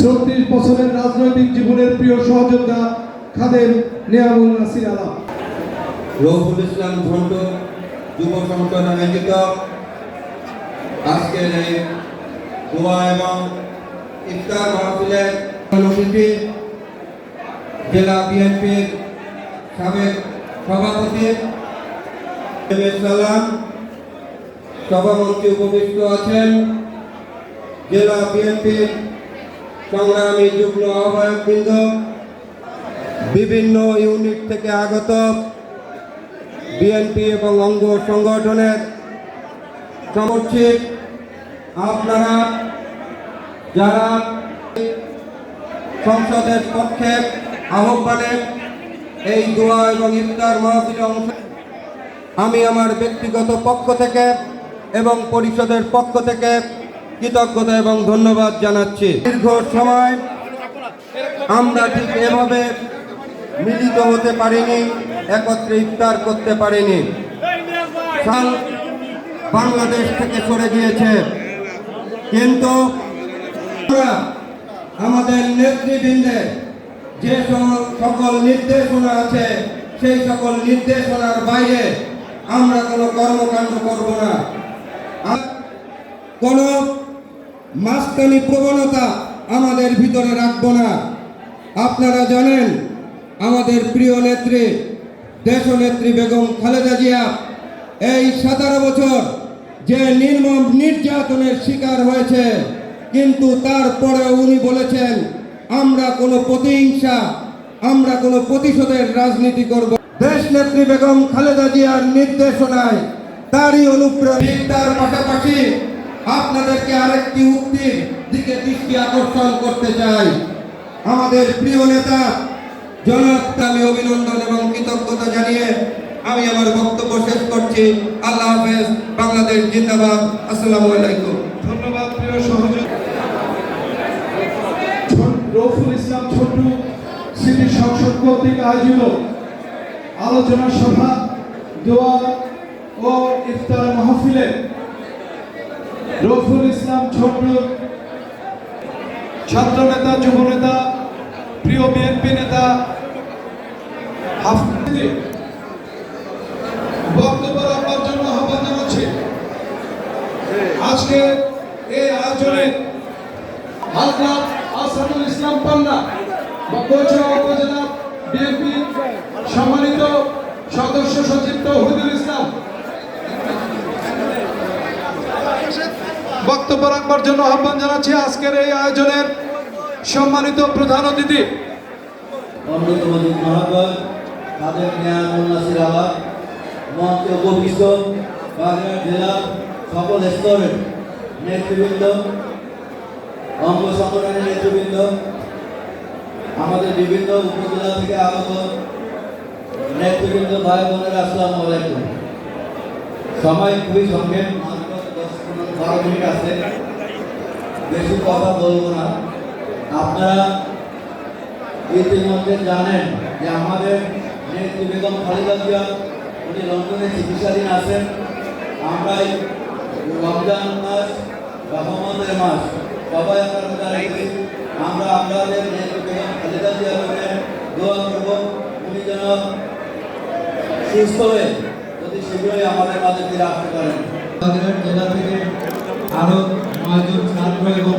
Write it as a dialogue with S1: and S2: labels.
S1: ছত্রিশ বছরের রাজনৈতিক জীবনের প্রিয় সহযোদ্ধা খাদের নিয়ামুল নাসির আলম।
S2: রৌফুল ইসলাম ঝন্ট যুব সংসদ আয়োজিত আজকের এই দোয়া এবং ইফতার মাহফিলের অনুষ্ঠিতি জেলা বিএনপির সাবেক সভাপতি সালাম, সভামন্ত্রী উপবিষ্ট আছেন। জেলা বিএনপির সংগ্রামী যুগ্ম আহ্বায়কবৃন্দ বিভিন্ন ইউনিট থেকে আগত বিএনপি এবং অঙ্গ সংগঠনের সমর্থিত আপনারা, যারা সংসদের পক্ষে আহ্বানে এই দোয়া এবং ইফতার মাহফিলে অংশ আমি আমার ব্যক্তিগত পক্ষ থেকে এবং পরিষদের পক্ষ থেকে কৃতজ্ঞতা এবং ধন্যবাদ জানাচ্ছি। দীর্ঘ সময় আমরা ঠিক এভাবে মিলিত হতে পারিনি, একত্রে ইফতার করতে পারিনি। বাংলাদেশ থেকে সরে গিয়েছে। কিন্তু আমাদের নেতৃবৃন্দের যে সকল নির্দেশনা আছে, সেই সকল নির্দেশনার বাইরে আমরা কোনো কর্মকাণ্ড করব না। আর কোনো মাস্তানি প্রবণতা আমাদের ভিতরে রাখব না। আপনারা জানেন, আমাদের প্রিয় নেত্রী, দেশনেত্রী বেগম খালেদা জিয়া এই সতেরো বছর যে নির্মম নির্যাতনের শিকার হয়েছে, কিন্তু তারপরে উনি বলেছেন, আমরা কোনো প্রতিহিংসা, আমরা কোনো প্রতিশোধের রাজনীতি করব। দেশ নেত্রী বেগম খালেদা জিয়ার নির্দেশনায় তারই অনুপ্রেরণার আপনাদেরকে আরেকটি উক্তির দিকে দৃষ্টি আকর্ষণ করতে চাই। আমাদের প্রিয় নেতা জনাব আমি অভিনন্দন এবং কৃতজ্ঞতা জানিয়ে আমি আমার বক্তব্য শেষ করছি। আল্লাহ হাফেজ, বাংলাদেশ জিন্দাবাদ। আসসালামু আলাইকুম।
S1: ধন্যবাদ, প্রিয় সহযোগী। রফুল ইসলাম ছোট্টু সিটি সংসদ কর্তৃক আয়োজিত আলোচনা সভা, দোয়া ও ইফতার মাহফিলে রফুল ইসলাম ছোট্টু ছাত্র নেতা যুব নেতা প্রিয় বিএনপি নেতা বক্তব্য জন্য আহ্বান জানাচ্ছি। আজকে এই আয়োজনে হাজরাত আসাদুল ইসলাম পান্না উপজেলা বিএনপি সম্মানিত সদস্য সচিব তৌহিদুল ইসলাম বক্তব্য রাখবার জন্য আহ্বান জানাচ্ছি আজকের এই আয়োজনের সম্মানিত প্রধান অতিথি।
S3: সকল স্তরের নেতৃবৃন্দ, অঙ্গ সংগঠনের নেতৃবৃন্দ, আমাদের বিভিন্ন উপজেলা থেকে আগত নেতৃবৃন্দ, ভাই বোনেরা, আসসালামু আলাইকুম। খুবই সংক্ষেপ। বারো মিনিট আছে। বেশি কথা বলব না। আপনারা ইতিমধ্যে জানেন যে আমাদের নেত্রী বেগম খালেদা জিয়া, উনি লন্ডনে চিকিৎসাধীন আছেন। আমরা এই রমজান মাস বা মোহাম্মদের মাস সবাই আমরা আমরা আপনাদের নেত্রী বেগম খালেদা জিয়ার দোয়া করব, উনি যেন সুস্থ হয়ে যদি শীঘ্রই আমাদের মাঝে ফিরে আসতে পারেন। বাগেরহাট জেলা থেকে আরও ছাত্র এবং